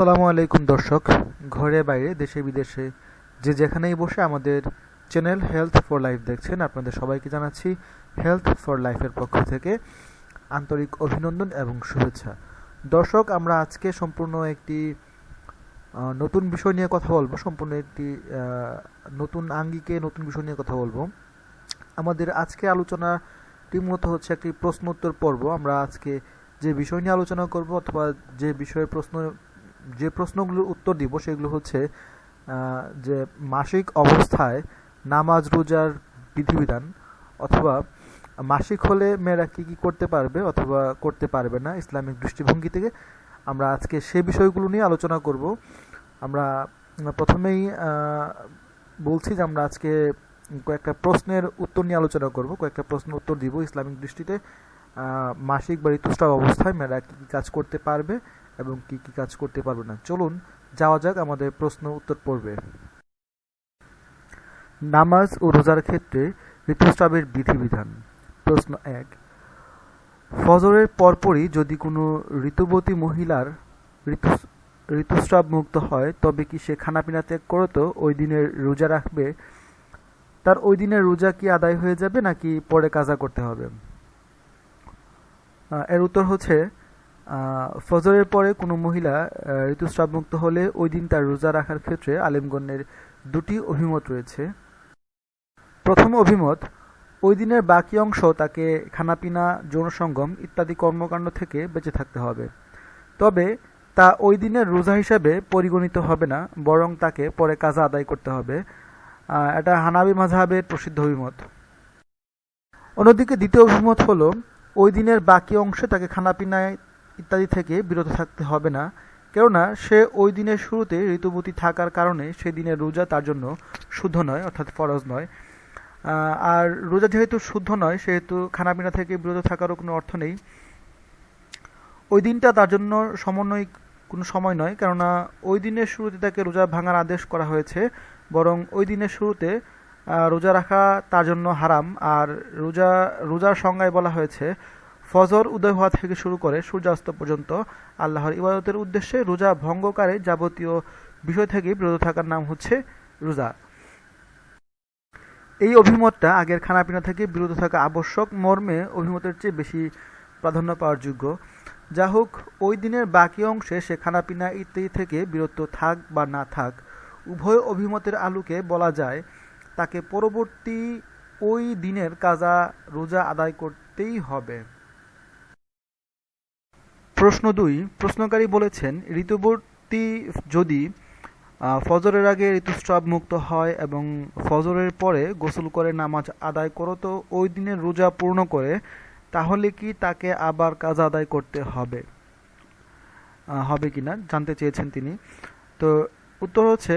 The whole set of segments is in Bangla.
আসসালামু আলাইকুম, দর্শক। ঘরে, বাইরে, দেশে, বিদেশে, যে যেখানেই বসে আমাদের চ্যানেল হেলথ ফর লাইফ দেখছেন, আপনাদের সবাইকে জানাচ্ছি হেলথ ফর লাইফের পক্ষ থেকে আন্তরিক অভিনন্দন এবং শুভেচ্ছা। দর্শক, আমরা আজকে সম্পূর্ণ একটি নতুন বিষয় নিয়ে কথা বলব, সম্পূর্ণ একটি নতুন আঙ্গিকে নতুন বিষয় নিয়ে কথা বলব। আমাদের আজকে আলোচনাটি মূলত হচ্ছে একটি প্রশ্ন উত্তর পর্ব। আমরা আজকে যে বিষয় নিয়ে আলোচনা করব অথবা যে বিষয়ে প্রশ্ন যে প্রশ্নগুলোর উত্তর দিব সেগুলো হচ্ছে যে মাসিক অবস্থায় নামাজ, রোজার বিধিবিধান অথবা মাসিক হলে মেয়েরা কী কী করতে পারবে অথবা করতে পারবে না ইসলামিক দৃষ্টিভঙ্গি থেকে, আমরা আজকে সে বিষয়গুলো নিয়ে আলোচনা করব। আমরা প্রথমেই বলছি যে আমরা আজকে কয়েকটা প্রশ্নের উত্তর নিয়ে আলোচনা করব। কয়েকটা প্রশ্নের উত্তর দিব ইসলামিক দৃষ্টিতে মাসিক বা ঋতুস্রাব অবস্থায় মেয়েরা কী কি কাজ করতে পারবে এবং কি কি কাজ করতে পারবে না। চলুন, যাওয়া যাক আমাদের প্রশ্ন উত্তর পড়বে নামাজ ও রোজার ক্ষেত্রে ঋতুস্রাবের বিধিবিধান। প্রশ্ন এক, ফজরের পরপরই যদি কোনো ঋতুবতী মহিলার ঋতু ঋতুস্রাব মুক্ত হয়, তবে কি সে খানাপিনা ত্যাগ করতো? ওই দিনের রোজা রাখবে? তার ওই দিনের রোজা কি আদায় হয়ে যাবে নাকি পরে কাজা করতে হবে? এর উত্তর হচ্ছে ফজরের পরে কোনো মহিলা আহ, ঋতুস্রাব মুক্ত হলে ওই দিন তার রোজা রাখার ক্ষেত্রে আলেমগণের দুটি অভিমত রয়েছে। প্রথম অভিমত ওই দিনের বাকি অংশ তাকে খানাপিনা যৌনসঙ্গম ইত্যাদি কর্মকাণ্ড থেকে বেঁচে থাকতে হবে। তবে তা ওই দিনের রোজা হিসাবে পরিগণিত হবে না বরং তাকে পরে কাজা আদায় করতে হবে। এটা হানাবি মাঝহাবের প্রসিদ্ধ অভিমত। অন্যদিকে দ্বিতীয় অভিমত হলো ওই দিনের বাকি অংশে তাকে খানাপিনায় ইত্যাদি থেকে বিরত থাকতে হবে না। কেননা সে ওই দিনের শুরুতে ঋতুবতী থাকার কারণে সেই দিনের রোজা তার জন্য শুদ্ধ নয়, অর্থাৎ ফরজ নয়। আর রোজা যেহেতু শুদ্ধ নয়, সেহেতু খানাপিনা থেকে বিরত থাকারও কোনো অর্থ নেই। ওই দিনটা তার জন্য সমন্বয়, কোনো সময় নয়, কেননা ওই দিনের শুরুতে তাকে রোজা ভাঙার আদেশ করা হয়েছে, বরং ওই দিনের শুরুতে রোজা রাখা তার জন্য হারাম। আর রোজা, রোজার সংজ্ঞায় বলা হয়েছে ফজর উদয় হওয়া থেকে শুরু করে সূর্যাস্ত পর্যন্ত আল্লাহর ইবাদতের উদ্দেশ্যে রোজা ভঙ্গকারে যাবতীয় বিষয় থেকে বিরত থাকার নাম হচ্ছে রোজা। এই অভিমতটা আগের খানাপিনা থেকে বিরত থাকা আবশ্যক, মর্মে অভিমতের চেয়ে বেশি প্রাধান্য পাওয়ার যোগ্য। যা হোক, ওই দিনের বাকি অংশে সে খানাপিনা ইত্যাদি থেকে বিরত থাক বা না থাক, উভয় অভিমতের আলোকে বলা যায়, তাকে পরবর্তী ওই দিনের কাজা রোজা আদায় করতেই হবে। প্রশ্ন দুই, প্রশ্নকারী বলেছেন, ঋতুবর্তী যদি ফজরের আগে ঋতুস্রাব মুক্ত হয় এবং ফজরের পরে গোসল করে নামাজ আদায় করো, তো ওই দিনের রোজা পূর্ণ করে, তাহলে কি তাকে আবার কাজা আদায় করতে হবে? হবে কিনা জানতে চেয়েছেন তিনি। তো উত্তর হচ্ছে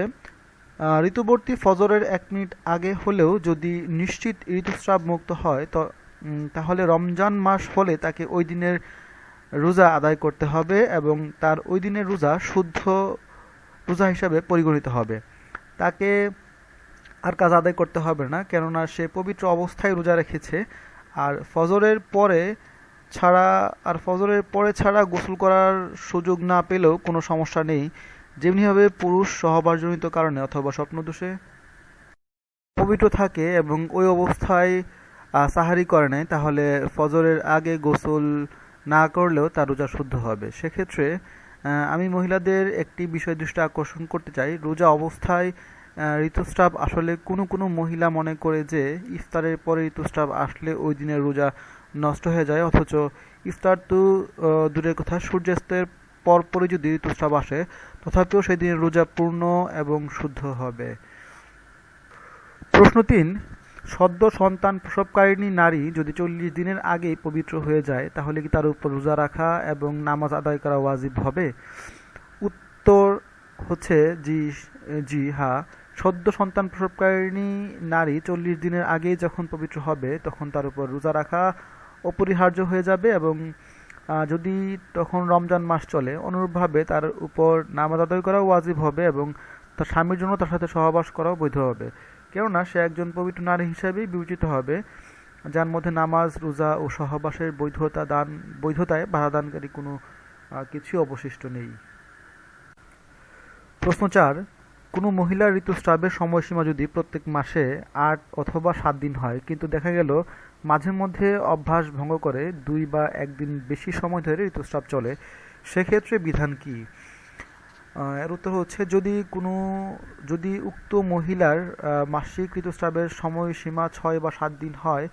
ঋতুবর্তী ফজরের এক মিনিট আগে হলেও যদি নিশ্চিত ঋতুস্রাব মুক্ত হয়, তো তাহলে রমজান মাস হলে তাকে ওই দিনের রোজা আদায় করতে হবে এবং তার ওই দিনের রোজা শুদ্ধ রোজা হিসাবে পরিগণিত হবে। তাকে আর কাজ আদায় করতে হবে না, কেননা সে পবিত্র অবস্থায় রোজা রেখেছে। আর ফজরের পরে ছাড়া, আর ফজরের পরে ছাড়া গোসল করার সুযোগ না পেলেও কোনো সমস্যা নেই। যেমনিভাবে পুরুষ সহবাসজনিত কারণে অথবা স্বপ্নদোষে পবিত্র থাকে এবং ওই অবস্থায় সাহারি করে নেয়, তাহলে ফজরের আগে গোসল না করলেও তার রোজা শুদ্ধ হবে। সেক্ষেত্রে আমি মহিলাদের একটি বিষয় দৃষ্টি আকর্ষণ করতে চাই। রোজা অবস্থায় ঋতুস্রাব আসলে কোনো কোনো মহিলা মনে করে যে ইফতারের পরে ঋতুস্রাব আসলে ওই দিনের রোজা নষ্ট হয়ে যায়। অথচ ইফতার তো দূরের কথা, সূর্যাস্তের পরপরই যদি ঋতুস্রাব আসে, তথাপিও সেই দিনের রোজা পূর্ণ এবং শুদ্ধ হবে। প্রশ্ন তিন সদ্য সন্তান প্রসবকারিণী নারী যদি চল্লিশ দিনের আগেই পবিত্র হয়ে যায়, তাহলে কি তার উপর রোজা রাখা এবং নামাজ আদায় করা ওয়াজিব হবে? উত্তর হচ্ছে জি জি, হা। সদ্য সন্তান প্রসবকারিণী নারী চল্লিশ দিনের আগেই যখন পবিত্র হবে, তখন তার উপর রোজা রাখা অপরিহার্য হয়ে যাবে এবং যদি তখন রমজান মাস চলে, অনুরূপভাবে তার উপর নামাজ আদায় করা ওয়াজিব হবে এবং তার স্বামীর জন্য তার সাথে সহবাস করাও বৈধ হবে। কেননা সে একজন পবিত্র নারী হিসেবেই বিবেচিত হবে, যার মধ্যে নামাজ, রোজা ও সহবাসের বৈধতা দান, বৈধতায় বাধা দানকারী কোনো কিছুই অবশিষ্ট নেই। প্রশ্ন চার, কোনো মহিলার ঋতুস্রাবের সময়সীমা যদি প্রত্যেক মাসে আট অথবা সাত দিন হয়, কিন্তু দেখা গেল মাঝে মধ্যে অভ্যাস ভঙ্গ করে দুই বা একদিন বেশি সময় ধরে ঋতুস্রাব চলে, সেক্ষেত্রে বিধান কি? এর উত্তর হচ্ছে, যদি কোনো, যদি উক্ত মহিলার মাসিক ঋতুস্রাবের সময়সীমা ছয় বা সাত দিন হয়,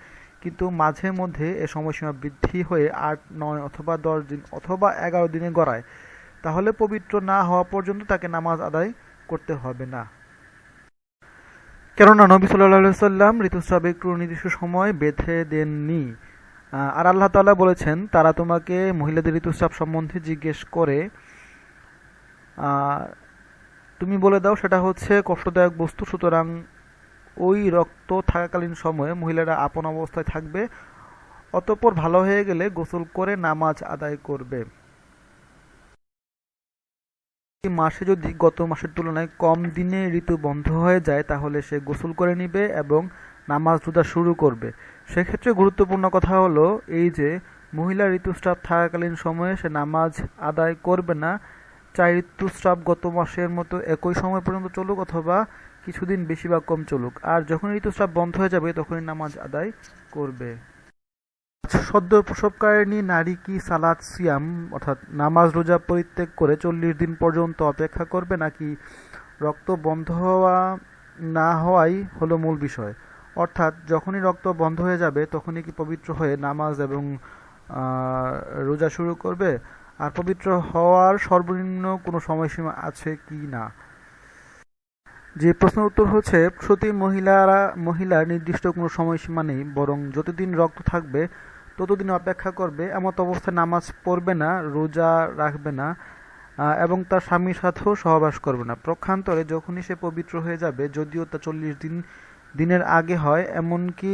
কিন্তু মাঝে মধ্যে এ সময়সীমা বৃদ্ধি হয়ে আট, নয় অথবা দশ দিন অথবা এগারো দিনে গড়ায়, তাহলে পবিত্র না হওয়া পর্যন্ত তাকে নামাজ আদায় করতে হবে না। কেননা নবী সাল্লাহ সাল্লাম ঋতুস্রাবে একটু নির্দিষ্ট সময় বেঁধে দেননি। আর আল্লাহ তাআলা বলেছেন, তারা তোমাকে মহিলাদের ঋতুস্রাব সম্বন্ধে জিজ্ঞেস করে তুমি বলে দাও সেটা হচ্ছে কষ্টদায়ক বস্তু, সুতরাং ওই রক্ত থাকাকালীন সময়ে মহিলারা আপন অবস্থায় থাকবে, অতঃপর ভালো হয়ে গেলে গোসল করে নামাজ আদায় করবে। মাসে যদি গত মাসের তুলনায় কম দিনে ঋতু বন্ধ হয়ে যায়, তাহলে সে গোসল করে নিবে এবং নামাজ রোজা শুরু করবে। সেক্ষেত্রে গুরুত্বপূর্ণ কথা হলো এই যে, মহিলা ঋতুস্রাব থাকাকালীন সময়ে সে নামাজ আদায় করবে না চাই ঋতুস্রাব গত মাসের মতো একই সময় পর্যন্ত চলুক অথবা কিছুদিন বেশি বা কম চলুক। আর যখন ঋতুস্রাব বন্ধ হয়ে যাবে, তখনই নামাজ আদায় করবে। সদ্য প্রসবকারিণী নারী কি সালাদ সিয়াম, অর্থাৎ নামাজ রোজা পরিত্যাগ করে চল্লিশ দিন পর্যন্ত অপেক্ষা করবে নাকি রক্ত বন্ধ হওয়া, না হওয়াই হলো মূল বিষয়। অর্থাৎ যখনই রক্ত বন্ধ হয়ে যাবে, তখনই কি পবিত্র হয়ে নামাজ এবং রোজা শুরু করবে? আর পবিত্র হওয়ার সর্বনিম্ন কোনো সময়সীমা আছে কি না? যে প্রশ্নের উত্তর হচ্ছে প্রতি মহিলারা, মহিলার নির্দিষ্ট কোনো সময়সীমা নেই, বরং যতদিন রক্ত থাকবে, ততদিন অপেক্ষা করবে, এমত অবস্থায় নামাজ পড়বে না, রোজা রাখবে না এবং তার স্বামীর সাথেও সহবাস করবে না। প্রক্ষান্তরে যখনই সে পবিত্র হয়ে যাবে, যদিও তা চল্লিশ দিন, দিনের আগে হয়, এমনকি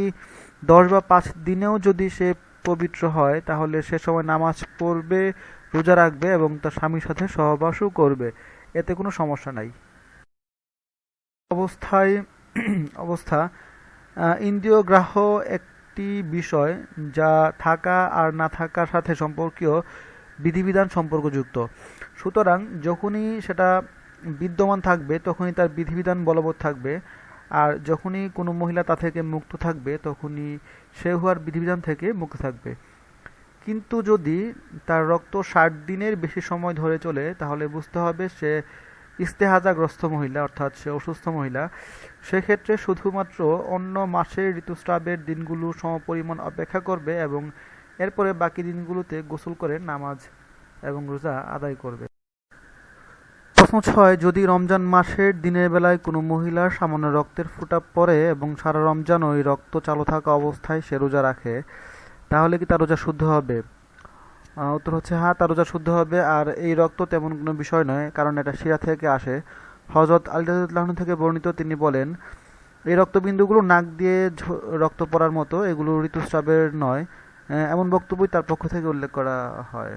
দশ বা পাঁচ দিনেও যদি সে পবিত্র হয়, তাহলে সে সময় নামাজ পড়বে রোজা রাখবে এবং তার স্বামীর সাথে সহবাসও করবে। এতে কোনো সমস্যা নাই। অবস্থায়, অবস্থা ইন্দ্রিয় গ্রাহ একটি বিষয় যা থাকা আর না থাকার সাথে সম্পর্কীয় বিধিবিধান সম্পর্কযুক্ত। সুতরাং যখনই সেটা বিদ্যমান থাকবে, তখনই তার বিধিবিধান বলবৎ থাকবে। আর যখনই কোনো মহিলা তা থেকে মুক্ত থাকবে, তখনই সে হওয়ার বিধিবিধান থেকে মুক্ত থাকবে। কিন্তু যদি তার রক্ত ষাট দিনের বেশি সময় ধরে চলে, তাহলে বুঝতে হবে সে ইস্তেহাজাগ্রস্ত মহিলা, অর্থাৎ সে অসুস্থ মহিলা। সেক্ষেত্রে শুধুমাত্র অন্য মাসের ঋতুস্রাবের দিনগুলো সমপরিমাণ অপেক্ষা করবে এবং এরপরে বাকি দিনগুলোতে গোসল করে নামাজ এবং রোজা আদায় করবে। প্রশ্ন ছয়, যদি রমজান মাসের দিনের বেলায় কোনো মহিলার সামান্য রক্তের ফুটা পড়ে এবং সারা রমজান ওই রক্ত চালু থাকা অবস্থায় সে রোজা রাখে তাহলে কি তার রোজা শুদ্ধ হবে? উত্তর হচ্ছে হ্যাঁ তার রোজা শুদ্ধ হবে। আর এই রক্ত তেমন কোনো বিষয় নয়, কারণ এটা শিরা থেকে আসে। হজরত আলিদাহ থেকে বর্ণিত তিনি বলেন, এই রক্তবিন্দুগুলো নাক দিয়ে রক্ত পড়ার মতো, এগুলো ঋতুস্রাবের নয়। এমন বক্তব্যই তার পক্ষ থেকে উল্লেখ করা হয়।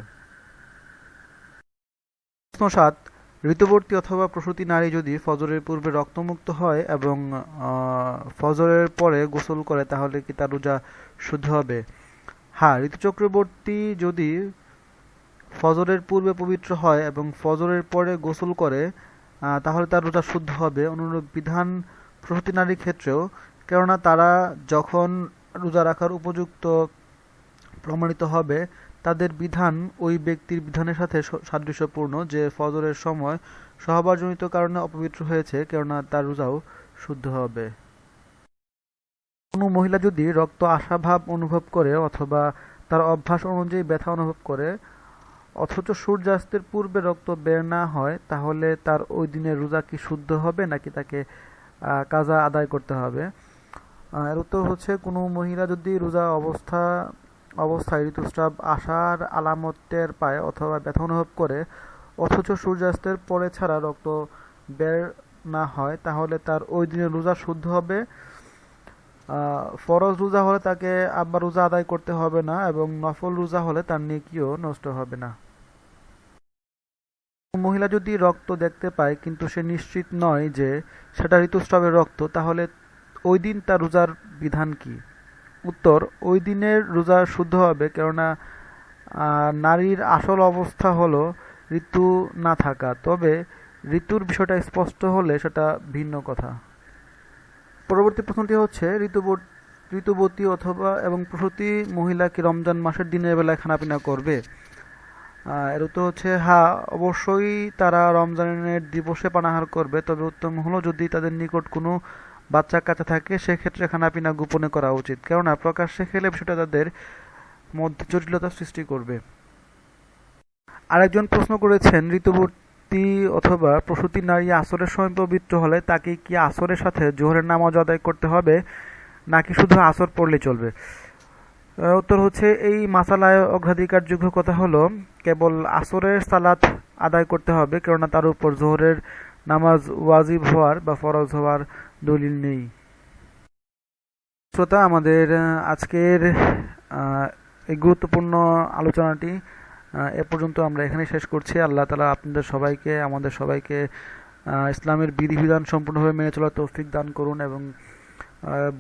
প্রশ্ন সাত, ঋতুবর্তী অথবা প্রসূতি নারী যদি ফজরের পূর্বে রক্তমুক্ত হয় এবং ফজরের পরে গোসল করে, তাহলে কি তার রোজা শুদ্ধ হবে? হ্যাঁ ঋতুচক্রবর্তী যদি ফজরের পূর্বে পবিত্র হয় এবং ফজরের পরে গোসল করে তাহলে তার রোজা শুদ্ধ হবে। অনুরূপ বিধান প্রসূতি নারীর ক্ষেত্রেও, কেননা তারা যখন রোজা রাখার উপযুক্ত প্রমাণিত হবে, তাদের বিধান ওই ব্যক্তির বিধানের সাথে সাদৃশ্যপূর্ণ যে ফজরের সময় সহবাসজনিত কারণে অপবিত্র হয়েছে, কেননা তার রোজাও শুদ্ধ হবে। কোনো মহিলা যদি রক্ত আশাভাব অনুভব করে অথবা তার অভ্যাস অনুযায়ী ব্যথা অনুভব করে, অথচ সূর্যাস্তের পূর্বে রক্ত বের না হয়, তাহলে তার ওই দিনের রোজা কি শুদ্ধ হবে নাকি তাকে কাজা আদায় করতে হবে? এর উত্তর হচ্ছে কোনো মহিলা যদি রোজা অবস্থা, অবস্থায় ঋতুস্রাব আসার আলামত টের পায় অথবা ব্যথা অনুভব করে, অথচ সূর্যাস্তের পরে ছাড়া রক্ত বের না হয়, তাহলে তার ওই দিনের রোজা শুদ্ধ হবে? ফরজ রোজা হলে তাকে আবার রোজা আদায় করতে হবে না এবং নফল রোজা হলে তার নেকিও নষ্ট হবে না। মহিলা যদি রক্ত দেখতে পায়, কিন্তু সে নিশ্চিত নয় যে সেটা ঋতুস্রাবের রক্ত, তাহলে ওই দিন তার রোজার বিধান কি? উত্তর, ওই দিনের রোজা শুদ্ধ হবে, কেননা নারীর আসল অবস্থা হলো ঋতু না থাকা। তবে ঋতুর বিষয়টা স্পষ্ট হলে সেটা ভিন্ন কথা। পরবর্তী প্রশ্নটি হচ্ছে, ঋতুবর- ঋতুবতী অথবা এবং প্রসূতি মহিলা কি রমজান মাসের দিনের বেলায় খানাপিনা করবে? এর উত্তর হচ্ছে হ্যাঁ অবশ্যই তারা রমজানের দিবসে পানাহার করবে। তবে উত্তম হলো যদি তাদের নিকট কোনো বাচ্চা কাচ্চা থাকে, সেক্ষেত্রে খানাপিনা গোপনে করা উচিত। কেননা প্রকাশ্যে খেলে বিষয়টা তাদের মধ্যে জটিলতা সৃষ্টি করবে। আরেকজন প্রশ্ন করেছেন ঋতুবতী অথবা প্রসূতি নারী আসরের সময় পবিত্র হলে তাকে কি আসরের সাথে জোহরের নামাজ আদায় করতে হবে, নাকি শুধু আসর পড়লে চলবে? উত্তর হচ্ছে এই মাসালায় অগ্রাধিকারযোগ্য কথা হলো, কেবল আসরের সালাত আদায় করতে হবে, কেননা তার উপর জোহরের নামাজ ওয়াজিব হওয়ার বা ফরজ হওয়ার দলিল নেই। শ্রোতা, আমাদের আজকের এই গুরুত্বপূর্ণ আলোচনাটি এ পর্যন্ত আমরা এখানে শেষ করছি। আল্লাহ তালা আপনাদের সবাইকে, আমাদের সবাইকে ইসলামের বিধিবিধান সম্পূর্ণভাবে মেনে চলার তৌফিক দান করুন এবং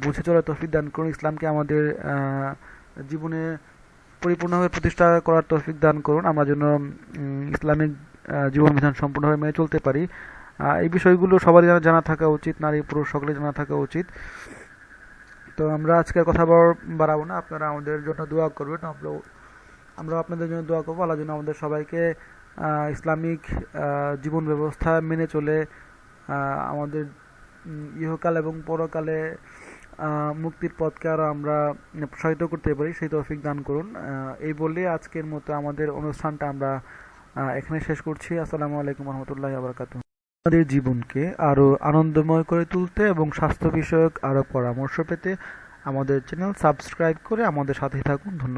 বুঝে চলার তৌফিক দান করুন। ইসলামকে আমাদের জীবনে পরিপূর্ণভাবে প্রতিষ্ঠা করার তৌফিক দান করুন। আমরা যেন ইসলামিক জীবন বিধান সম্পূর্ণভাবে মেনে চলতে পারি। এই বিষয়গুলো সবারই জানা জানা থাকা উচিত, নারী পুরুষ সকলে জানা থাকা উচিত। তো আমরা আজকের কথা বড়- বাড়াবো না। আপনারা আমাদের জন্য দোয়া করবেন। আমরা আমরা আপনাদের জন্য দোয়া করব, আল্লাহ যেন আমাদের সবাইকে ইসলামিক জীবন ব্যবস্থা মেনে চলে আমাদের ইহকাল এবং পরকালে মুক্তির পথকে আরও আমরা প্রসারিত করতে পারি, সেই তৌফিক দান করুন। এই বলে আজকের মতো আমাদের অনুষ্ঠানটা আমরা এখানে শেষ করছি। আসসালামু আলাইকুম রহমতুল্লাহ আবরকাত আমাদের জীবনকে আরও আনন্দময় করে তুলতে এবং স্বাস্থ্য বিষয়ক আরও পরামর্শ পেতে আমাদের চ্যানেল সাবস্ক্রাইব করে আমাদের সাথে থাকুন। ধন্যবাদ।